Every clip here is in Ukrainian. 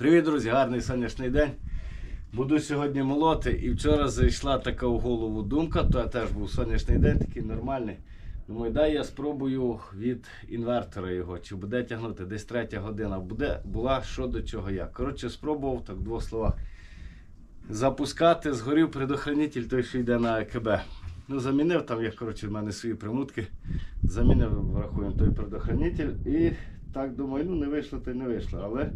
Привіт, друзі! Гарний сонячний день. Буду сьогодні молоти. І вчора зайшла така в голову думка, то я теж був сонячний день, такий нормальний. Думаю, дай я спробую від інвертора його, чи буде тягнути десь третя година. Буде, була що до чого як. Коротше, спробував так в двох словах. Запускати, згорів предохранитель, той, що йде на ЕКБ. Ну, замінив там, є, коротше, в мене свої примутки. Замінив, врахуємо той предохранитель. І так думаю, ну не вийшло, то й не вийшло. Але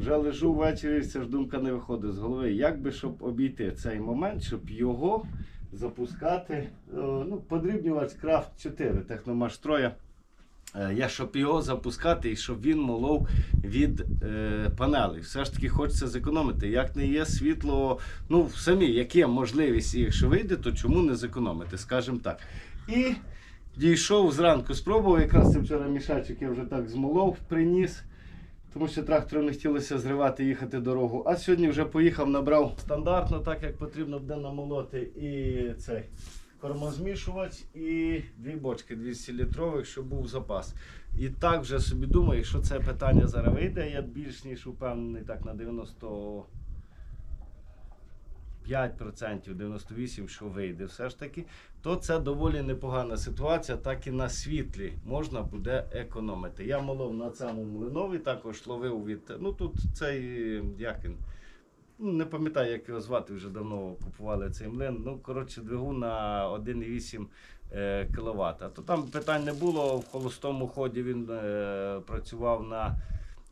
вже лежу ввечері, ця ж думка не виходить з голови. Як би щоб обійти цей момент, щоб його запускати, о, ну, подрібнювач Крафт 4 Техномаш Троя. Е, Я щоб його запускати і щоб він молов від е, панелей. Все ж таки хочеться зекономити. Як не є світло, ну самі, як є можливість, якщо вийде, то чому не зекономити, скажімо так. І дійшов зранку, спробував, якраз це вчора мішачок я вже так змолов, приніс. Тому що трактору не хотілося зривати, їхати дорогу. А сьогодні вже поїхав, набрав стандартно, так як потрібно буде намолоти і цей кормозмішувач, і дві бочки 200 літрових, щоб був запас. І так вже собі думаю, якщо це питання зараз вийде, я більш ніж упевнений, так на 90. 5%, 98%, що вийде все ж таки, то це доволі непогана ситуація, так і на світлі можна буде економити. Я молов на цьому млинові, також ловив від. Ну тут цей як він. Ну, не пам'ятаю, як його звати, вже давно купували цей млин. Ну, коротше, двигун на 1,8 е, кВт. То там питань не було. В холостому ході він е, працював на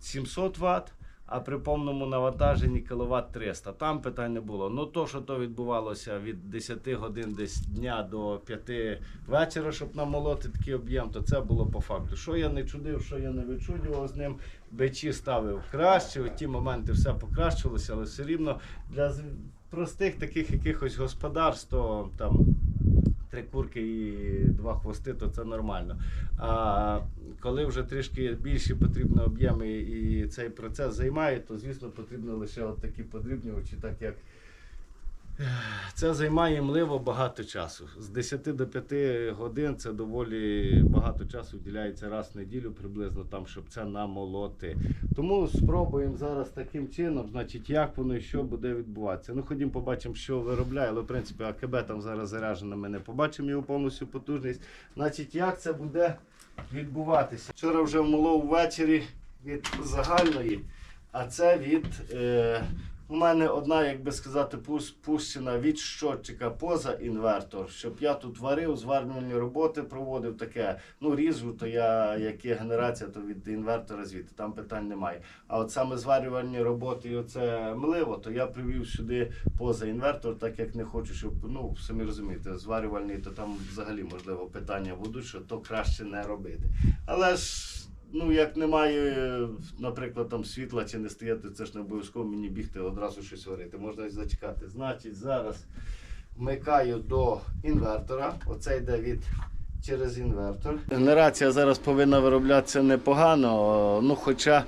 700 Вт, а при повному навантаженні кВт 300. Там питань не було. Ну то, що то відбувалося від 10 годин десь дня до 5 вечора, щоб намолоти такий об'єм, то це було по факту. Що я не чудив, що я не вичудював з ним. Бичі ставив краще, в ті моменти все покращилося, але все рівно для простих таких якихось господарств, то там три курки і два хвости, то це нормально. А коли вже трішки більші потрібні об'єми і цей процес займає, то звісно потрібно лише от такі подрібнювачі, так як це займає мливо багато часу. З 10 до 5 годин це доволі багато часу виділяється раз в неділю приблизно там, щоб це намолоти. Тому спробуємо зараз таким чином, значить, як воно і що буде відбуватися. Ну, ходімо, побачимо, що виробляє, але в принципі АКБ там зараз заряджено, ми не побачимо його повністю потужність. Значить, як це буде відбуватися? Вчора вже вмолов ввечері від загальної, а це від. Е, у мене одна, як би сказати, пущена від щотчика поза інвертор, щоб я тут варив, зварювальні роботи проводив таке. Ну, різу, то я, як є генерація, то від інвертора звідти, там питань немає. А от саме зварювальні роботи і оце мливо, то я привів сюди поза інвертор, так як не хочу, щоб, ну, самі розумієте, зварювальний, то там взагалі можливо питання будуть, що то краще не робити. Але ж. Ну, як немає, наприклад, там світла чи не стояти, це ж не обов'язково мені бігти одразу щось варити. Можна і зачекати. Значить, зараз вмикаю до інвертора. Оце йде від через інвертор. Генерація зараз повинна вироблятися непогано. Ну, хоча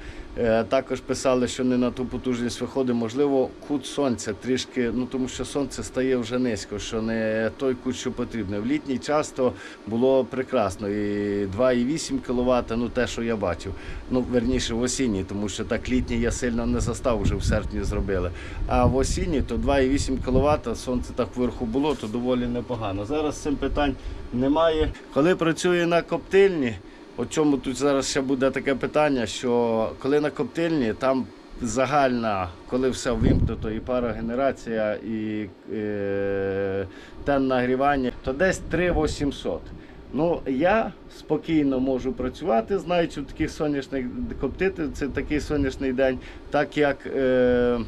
також писали, що не на ту потужність виходить. Можливо, кут сонця трішки, ну тому що сонце стає вже низько, що не той кут, що потрібно. В літній час то було прекрасно. І 2,8 кВт, ну те, що я бачив. Ну, верніше в осінній, тому що так літній я сильно не застав, вже в серпні зробили. А в осінній то 2,8 кВт, сонце так вверху було, то доволі непогано. Зараз цим питань немає. Коли працює на коптильні, от чому тут зараз ще буде таке питання, що коли на коптильні, там загальна, коли все вимкнуто, і парогенерація, і е, тен нагрівання, то десь 3800. Ну, я спокійно можу працювати, знаючи таких сонячних коптити, це такий сонячний день, так як е,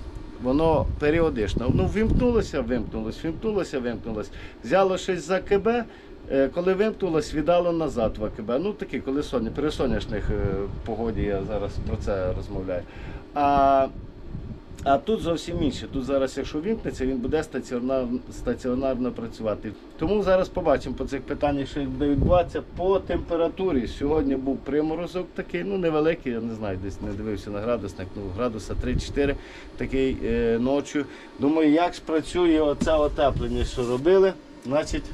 воно періодично. Ну, вимкнулося, вимкнулося, вимкнулося, вимкнулося. Взяло щось за КБ, коли вимкнулось, віддало назад в АКБ. Ну такі, коли соня, при сонячних е, погоді я зараз про це розмовляю. А а тут зовсім інше. Тут зараз, якщо вімкнеться, він буде стаціонарно, стаціонарно працювати. Тому зараз побачимо по цих питаннях, що буде відбуватися по температурі. Сьогодні був приморозок такий, ну невеликий, я не знаю, десь не дивився на градусник, ну градуса 3-4 такий е, ночі. Думаю, як ж працює оце отеплення, що робили. Значить,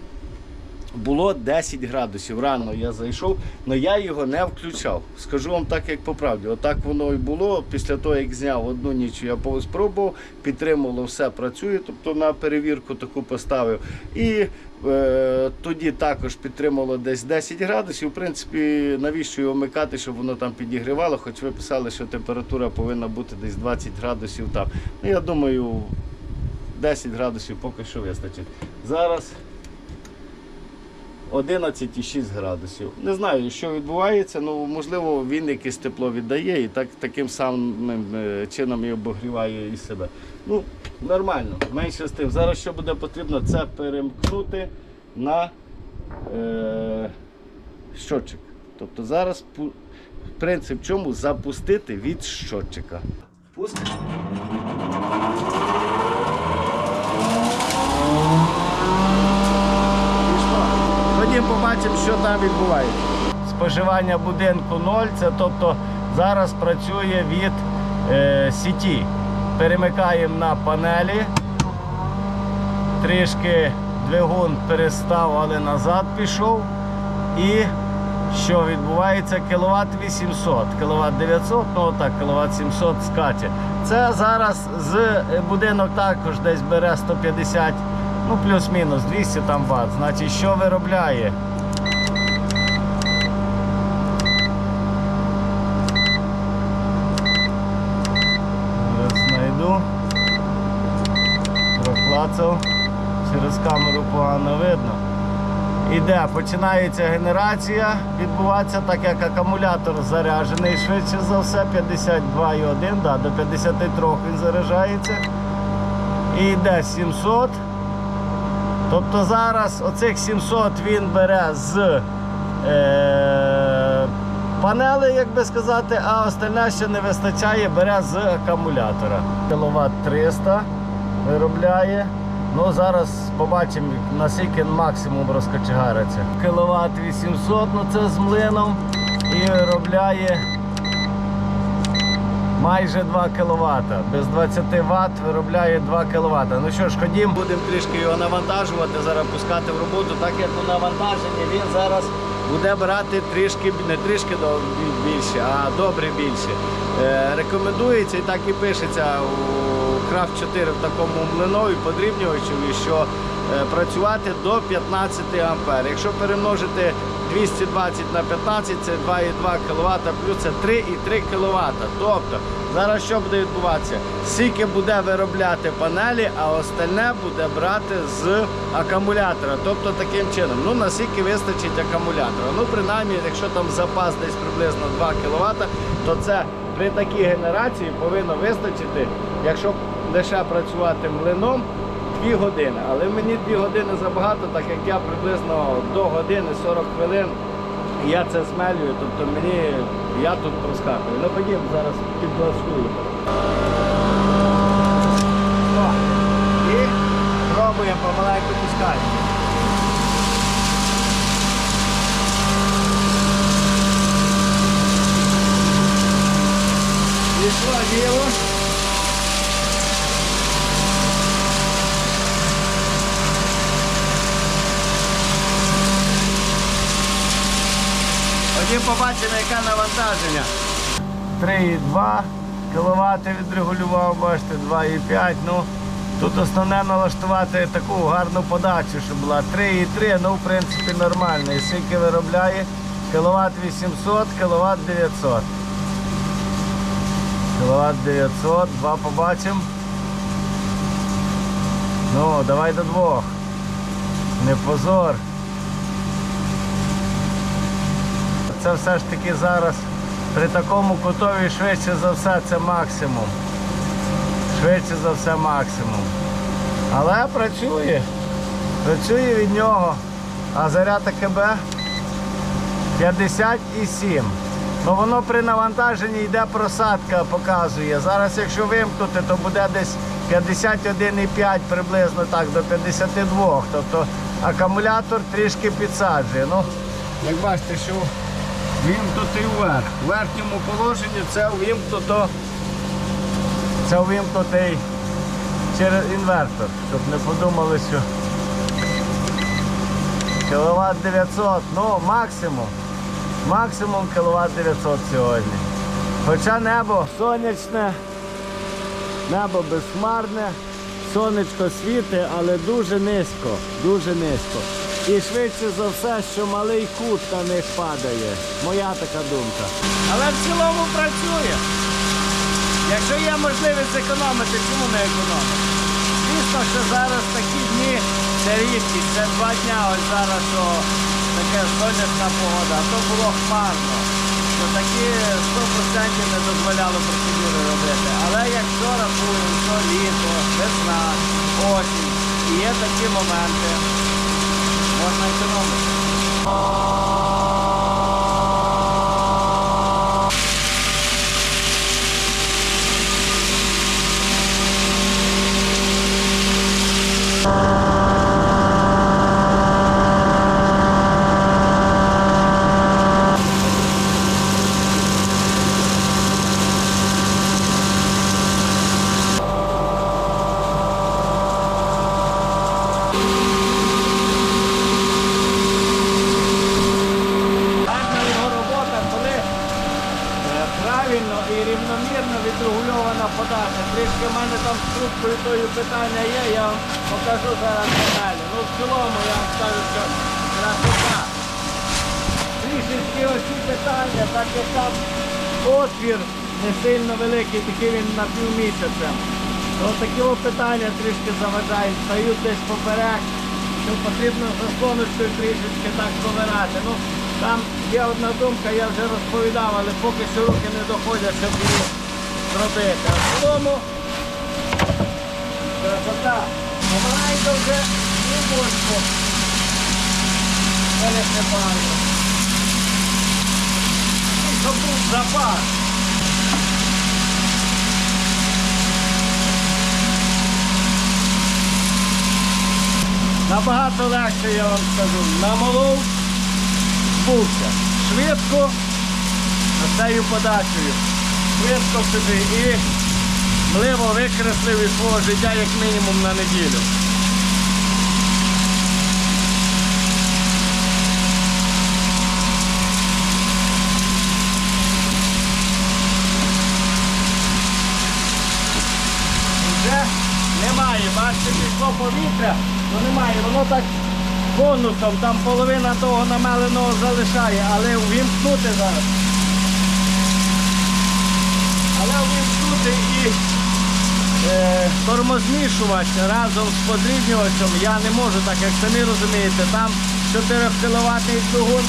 було 10 градусів. Рано я зайшов, але я його не включав. Скажу вам так, як по правді. Отак воно і було. Після того, як зняв одну ніч, я спробував, підтримало, все працює, тобто на перевірку таку поставив. І е, тоді також підтримало десь 10 градусів. В принципі, навіщо його вмикати, щоб воно там підігрівало, хоч ви писали, що температура повинна бути десь 20 градусів там. Ну, я думаю, 10 градусів поки що вистачить. Зараз 11,6 градусів. Не знаю, що відбувається, ну можливо, він якесь тепло віддає і так, таким самим е, чином і обогріває і себе. Ну, нормально, менше з тим. Зараз що буде потрібно, це перемкнути на е, щотчик. Тобто зараз принцип чому запустити від щотчика. Пуск. Пішло. Ходім побачимо, що там відбувається. Споживання будинку 0, це тобто зараз працює від е, сіті. Перемикаємо на панелі. Трішки двигун перестав, але назад пішов. І що відбувається? Кіловат 800, кіловат 900, ну отак, кіловат 700 скаче. Це зараз з е, будинок також десь бере 150, ну плюс-мінус 200 там ватт. Значить, що виробляє? Зараз знайду. Проклацав. Через камеру погано видно. Іде, починається генерація відбуватися, так як акумулятор заряджений швидше за все, 52,1, да, до 53 він заряджається. І йде 700. Тобто зараз оцих 700 він бере з е, панели, як би сказати, а остальне ще не вистачає, бере з акумулятора. Кіловат 300 виробляє. Ну, зараз побачимо, наскільки максимум розкочегариться. Кіловат 800, ну це з млином. І виробляє майже 2 кВт. Без 20 Вт виробляє 2 кВт. Ну що ж, ходім, будемо трішки його навантажувати, зараз пускати в роботу, так як у навантаженні він зараз буде брати трішки, не трішки більше, а добре більше. Е, рекомендується і так і пишеться у Крафт 4 в такому млинові подрібнювачеві, що працювати до 15 ампер. Якщо перемножити 220 на 15, це 2,2 кВт, плюс це 3,3 кВт. Тобто зараз що буде відбуватися? Скільки буде виробляти панелі, а остальне буде брати з акумулятора. Тобто таким чином, ну наскільки вистачить акумулятора. Ну, принаймні, якщо там запас десь приблизно 2 кВт, то це при такій генерації повинно вистачити, якщо лише працювати млином, 2 години. Але мені 2 години забагато, так як я приблизно до години 40 хвилин я це змелюю, тобто мені я тут проскакую. Ну ходім, зараз підлаштую. І пробуємо помаленьку пускати. Пішло діло. Ходім побачимо, яке навантаження. 3,2 кВт відрегулював, бачите, 2,5. Ну, тут основне налаштувати таку гарну подачу, щоб була 3,3, ну в принципі нормально. І скільки виробляє? Кіловат 800, кіловат 900. Кіловат 900, два побачимо. Ну, давай до двох. Не позор. Це все ж таки зараз при такому кутові швидше за все це максимум. Швидше за все максимум. Але працює. Працює від нього. А заряд АКБ 57. Ну воно при навантаженні йде просадка, показує. Зараз якщо вимкнути, то буде десь 51,5 приблизно так, до 52. Тобто акумулятор трішки підсаджує. Ну, як бачите, що вимкнутий вверх. В верхньому положенні це вимкнуто. Це вимкнутий через інвертор, щоб не подумали, що Кіловат 900, ну максимум. Максимум кіловат 900 сьогодні. Хоча небо сонячне, небо безхмарне, сонечко світить, але дуже низько, дуже низько. І швидше за все, що малий кут на них падає. Моя така думка. Але в цілому працює. Якщо є можливість зекономити, чому не економити? Звісно, що зараз такі дні це рідкість, це два дня ось зараз, що таке сонячна погода, а то було хмарно. Що такі 100% не дозволяло процедури робити. Але якщо рахуємо, що літо, весна, осінь, і є такі моменти, можна економити. Гарна його робота, коли е, правильно і рівномірно відрегульована подача. Трішки в мене там з трубкою тою питання є, я вам покажу зараз деталі. Ну в цілому я вам скажу, що красота. Трішечки оці питання, так як там отвір не сильно великий, такий він на півмісяця. То такі питання трішки заважають, стають десь поперек, що потрібно заслоночкою трішечки так повирати. Ну, там є одна думка, я вже розповідав, але поки що руки не доходять, щоб її зробити. А в цілому красота. Помагається вже і бочку. І щоб був запас. Набагато легше, я вам скажу. Намолов, збувся. Швидко, цією подачею. Швидко собі і мливо викреслив із свого життя як мінімум на неділю. Вже немає, бачите, пішло повітря, то немає. Воно так конусом, там половина того намеленого залишає, але увімкнути зараз. Але увімкнути і е, тормозмішувач разом з подрібнювачем я не можу, так як самі розумієте, там 4 кВт двигун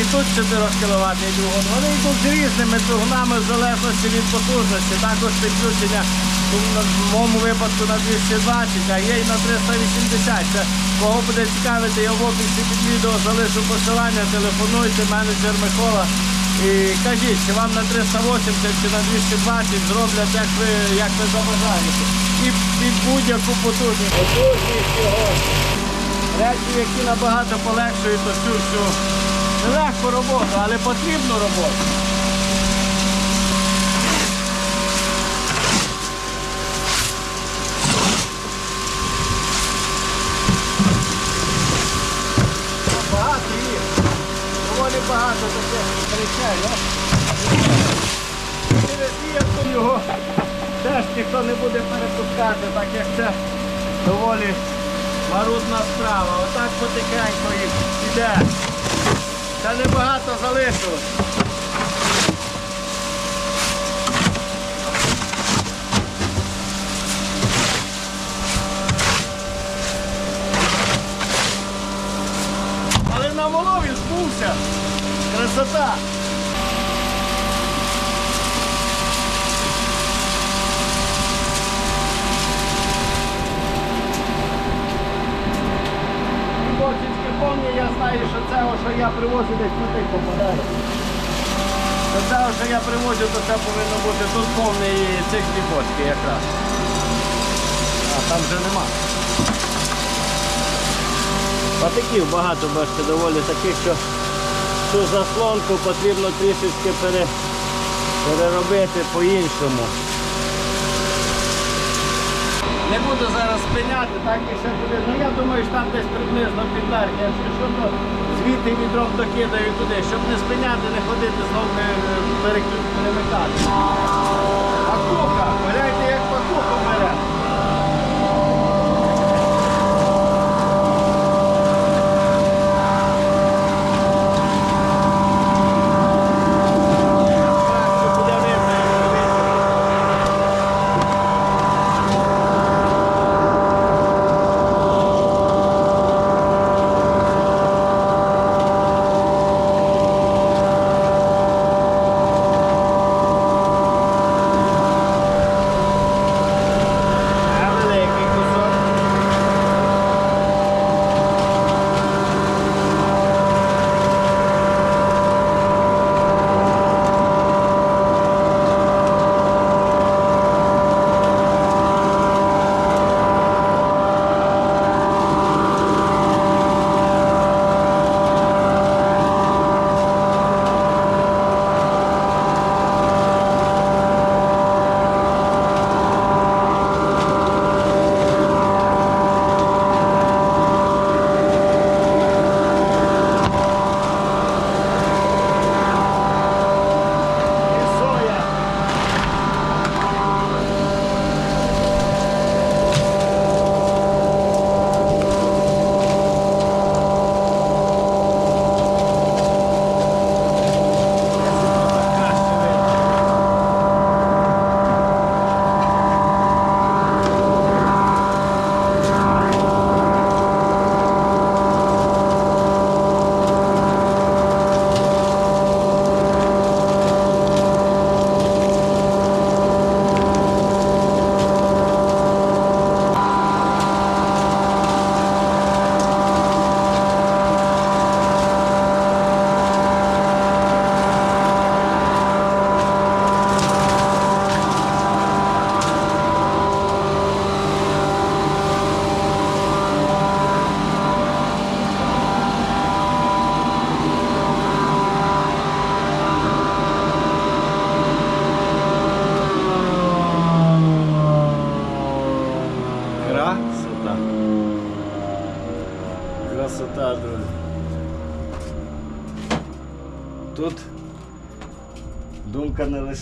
і тут 4 кВт двигун. Вони йдуть з різними двигунами в залежності від потужності. Також підключення в моєму випадку на 220, а є і на 380. Це кого буде цікавити, я в описі під відео залишу посилання, телефонуйте, менеджер Микола. І кажіть, чи вам на 380 чи на 220 зроблять, як ви, як ви забажаєте. І під будь-яку потужність. Потужність його. Речі, які набагато полегшують цю всю нелегку роботу, але потрібну роботу. Багато їх. Доволі багато таких речей, його теж ніхто не буде перепускати, так як це доволі марудна справа. Отак потихеньку їх іде. Та небагато залишилось. Але на волові збувся. Красота. Я знаю, що це, що я привозю десь туди попадає. Що це, що я привозю, то це повинно бути тут повний цих дві бочки якраз. А там вже нема. Патиків багато, бачите, доволі таких, що цю заслонку потрібно трішечки пере, переробити по-іншому. Не буду зараз спиняти, так і ще буде. Ну я думаю, що там десь приблизно під верх. Якщо що, то звідти відром докидаю туди, щоб не спиняти, не ходити знову перемикати. перемикати. Пакуха, гляньте,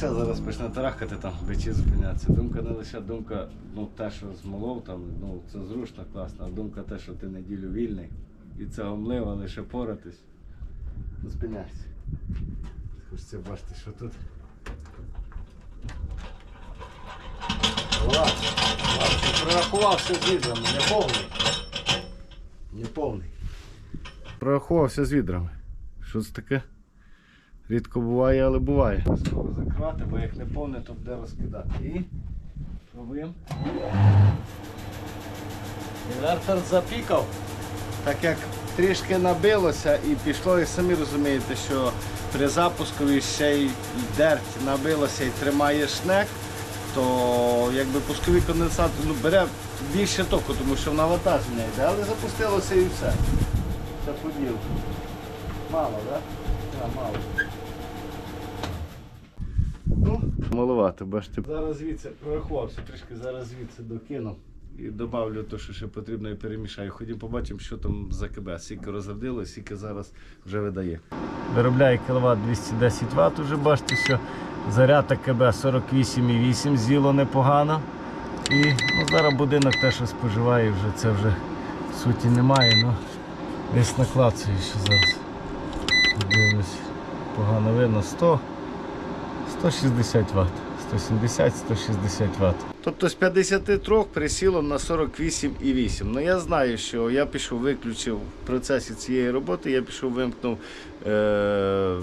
лише зараз почне тарахати там, бичі зупинятися. Думка не лише думка, ну те, що змолов там, ну це зручно, класно, а думка те, що ти неділю вільний. І це гомливо лише поратись. Ну, Зупиняйся. Хочеться бачити, що тут. Влад, ти прорахувався з відрами, не повний. Не повний. Прорахувався з відрами. Що це таке? Рідко буває, але буває. Знову закривати, бо як не повне, то буде розкидати. І пробуємо. Інвертор запікав. Так як трішки набилося і пішло, і самі розумієте, що при запускові ще й дерть набилося і тримає шнек, то якби пусковий конденсатор ну, бере більше току, тому що навантаження йде, але запустилося і все. Це поділ. Мало, так? Да? мало. Ну, маловато, бачите. Зараз звідси прорахувався, трішки зараз звідси докину і додавлю те, що ще потрібно і перемішаю. Ходім побачимо, що там за КБ. Скільки розрядило, скільки зараз вже видає. Виробляє кіловат 210 Вт, вже бачите, що заряд КБ 48,8 з'їло непогано. І ну, зараз будинок те, що споживає, вже це вже суті немає, ну десь наклацаю ще зараз. Дивимось, погано видно 100. 160 Вт. 170-160 Вт. Тобто з 53 присіло на 48,8. Ну я знаю, що я пішов, виключив в процесі цієї роботи, я пішов, вимкнув е-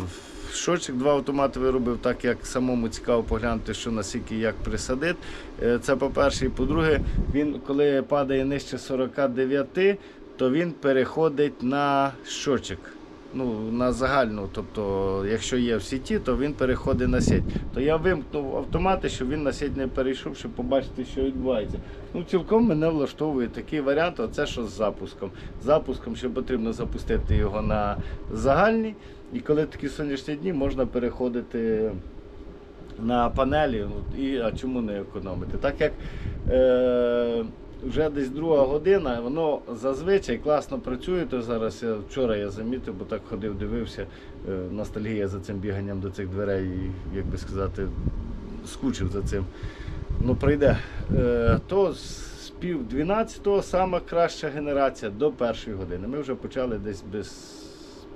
щочик, два автомати виробив, так як самому цікаво поглянути, що наскільки як присадить. Е, Це по-перше. І по-друге, він коли падає нижче 49, то він переходить на щочик ну, на загальну, тобто, якщо є в сіті, то він переходить на сеть. То я вимкнув автомати, щоб він на сеть не перейшов, щоб побачити, що відбувається. Ну, цілком мене влаштовує такий варіант, оце що з запуском. Запуском, що потрібно запустити його на загальний. І коли такі сонячні дні, можна переходити на панелі. Ну, і, а чому не економити? Так як е, вже десь друга година, воно зазвичай класно працює. То зараз я вчора я замітив, бо так ходив, дивився. е, Ностальгія за цим біганням до цих дверей, і, як би сказати, скучив за цим. Ну, прийде. Е, То з пів 12 сама краща генерація до першої години. Ми вже почали десь без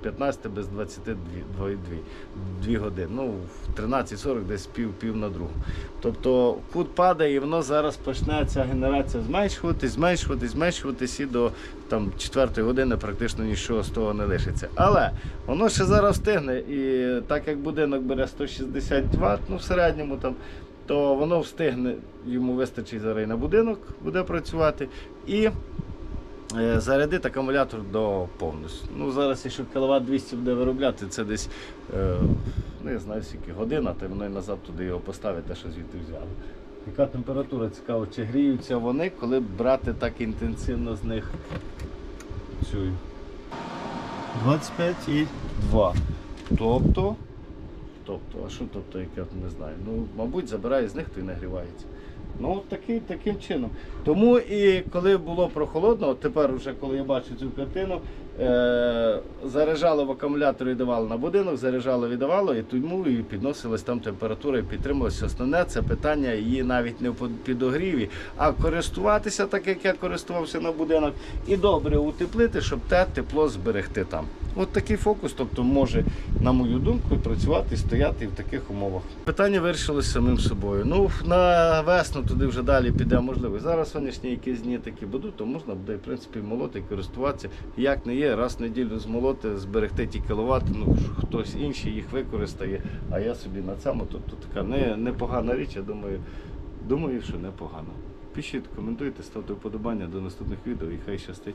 15 без 22 2, 2 години. Ну, в 13.40 десь пів, пів на другу. Тобто кут падає і воно зараз почне ця генерація зменшуватись, зменшуватись, зменшуватись і до там, 4 години практично нічого з того не лишиться. Але воно ще зараз встигне. І так як будинок бере 160 Вт, ну в середньому там, то воно встигне, йому вистачить зараз на будинок, буде працювати. І зарядити акумулятор до повністю. Ну, зараз, якщо кВт 200 буде виробляти, це десь, е, ну знаю, скільки година, то воно і назад туди його поставить, те, що звідти взяли. Яка температура цікаво, чи гріються вони, коли брати так інтенсивно з них цю 25 і 2. Тобто, тобто, а що тобто, як я не знаю. Ну, мабуть, забирає з них, то і нагрівається. Ну, такий, таким чином. Тому і коли було прохолодно, от тепер, вже коли я бачу цю картину, заряджало в акумулятор і давало на будинок, заряджало віддавало, і тому і підносилась там температура і підтримувалася. Основне це питання її навіть не в підогріві, а користуватися так, як я користувався на будинок, і добре утеплити, щоб те тепло зберегти там. От такий фокус, тобто може, на мою думку, працювати і стояти в таких умовах. Питання вирішилось самим собою. Ну, на весну туди вже далі піде можливо. Зараз сонячні якісь дні такі будуть, то можна буде в принципі молоти користуватися. Як не є, раз в неділю змолоти, зберегти ті кіловат, ну хтось інший їх використає, а я собі на цьому. Тобто така не, непогана річ, я думаю, думаю, що непогано. Пишіть, коментуйте, ставте вподобання до наступних відео і хай щастить.